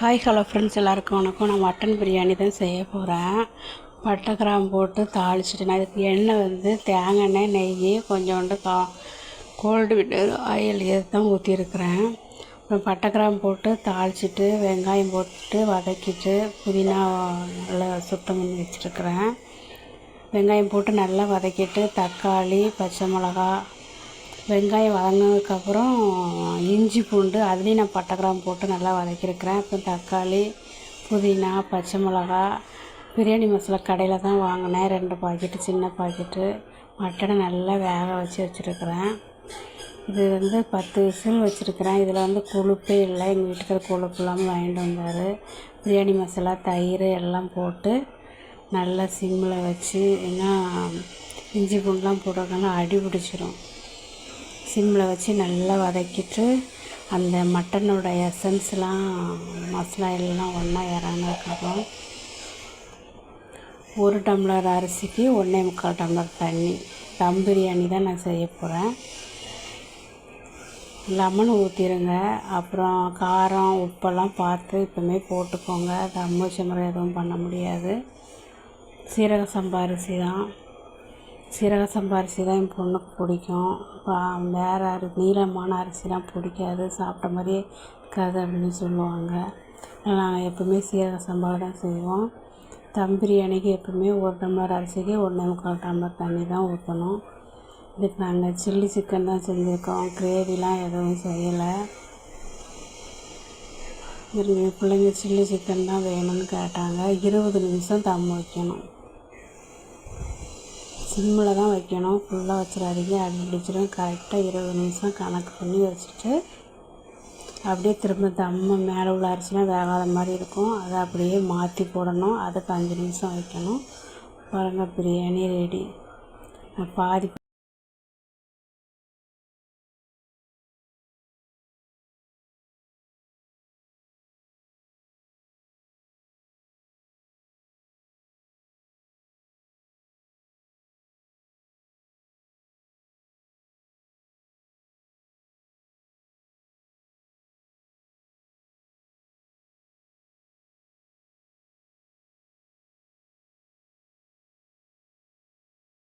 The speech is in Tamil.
ஹாய் ஹலோ ஃப்ரெண்ட்ஸ் எல்லாருக்கும் வணக்கம். நான் மட்டன் பிரியாணி தான் செய்ய போகிறேன் பட்டை கிராம்பு போட்டு தாளிச்சிட்டு நான் இதுக்கு எண்ணெய் வந்து தேங்காய் எண்ணெய் நெய் கொஞ்சோண்டு கா கோல்டு விட்டு ஆயில் இது தான் ஊற்றிருக்கிறேன் அப்புறம் பட்டை கிராம்பு போட்டு தாளிச்சிட்டு வெங்காயம் போட்டு வதக்கிட்டு புதினா நல்லா சுத்தம் பண்ணி வச்சுருக்கிறேன். வெங்காயம் போட்டு நல்லா வதக்கிட்டு தக்காளி பச்சை மிளகா வெங்காயம் வதங்கினதுக்கப்புறம் இஞ்சி பூண்டு அதுலேயும் நான் பட்டை கிராம்பு போட்டு நல்லா வதக்கியிருக்கிறேன். அப்புறம் தக்காளி புதினா பச்சை மிளகா பிரியாணி மசாலா கடையில் தான் வாங்கினேன். ரெண்டு பாக்கெட்டு சின்ன பாக்கெட்டு. மட்டனை நல்லா வேக வச்சு வச்சுருக்கிறேன். இது வந்து பத்து விசில் வச்சுருக்கிறேன். இதில் வந்து கொழுப்பே இல்லை. எங்கள் வீட்டுக்கார கொழுப்பு இல்லாமல் வாங்கிட்டு வந்தார். பிரியாணி மசாலா தயிர் எல்லாம் போட்டு நல்லா சிம்மில் வச்சு ஏன்னா இஞ்சி பூண்டுலாம் போட்டிருக்கனால அடி பிடிச்சிரும். சிம்மில் வச்சு நல்லா வதக்கிட்டு அந்த மட்டனோட எசன்ஸ்லாம் மசாலா எல்லாம் ஒன்றா இறங்கினதுக்கப்புறம் ஒரு டம்ளர் அரிசிக்கு ஒன்றே முக்கால் டம்ளர் தண்ணி. தம் பிரியாணி தான் நான் செய்ய போகிறேன் லெமன் ஊற்றிடுங்க அப்புறம் காரம் உப்பெல்லாம் பார்த்து இப்போமே போட்டுக்கோங்க. தம் வச்ச முறை எதுவும் பண்ண முடியாது. சீரக சம்பா அரிசி தான். சீரக சம்பா அரிசி தான் என் பொண்ணுக்கு பிடிக்கும். வேறு அரி நீளமான அரிசிலாம் பிடிக்காது. சாப்பிட்ட மாதிரியே இருக்காது அப்படின்னு சொல்லுவாங்க. நாங்கள் எப்போவுமே சீரக சம்பா தான் செய்வோம். தம் பிரியாணிக்கு எப்போவுமே ஒரு டம்ளர் அரிசிக்கு ஒன்றே முக்கால் டம்ளர் தண்ணி தான் ஊற்றணும் இதுக்கு நாங்கள் சில்லி சிக்கன் தான் செஞ்சுருக்கோம். கிரேவிலாம் எதுவும் செய்யலை. பிள்ளைங்க சில்லி சிக்கன் தான் வேணும்னு கேட்டாங்க. இருபது நிமிஷம் தம் வைக்கணும். சிம்மில் தான் வைக்கணும். ஃபுல்லாக வச்சிடாதீங்க. அடி பிடிச்சிடும் கரெக்டாக இருபது நிமிஷம் கணக்கு பண்ணி வச்சுட்டு அப்படியே திரும்ப தம்ம மேலே உள்ள அரிசினா வேகாத மாதிரி இருக்கும். அதை அப்படியே மாற்றி போடணும். அதுக்கு அஞ்சு நிமிஷம் வைக்கணும். பாருங்கள் பிரியாணி ரெடி பாதி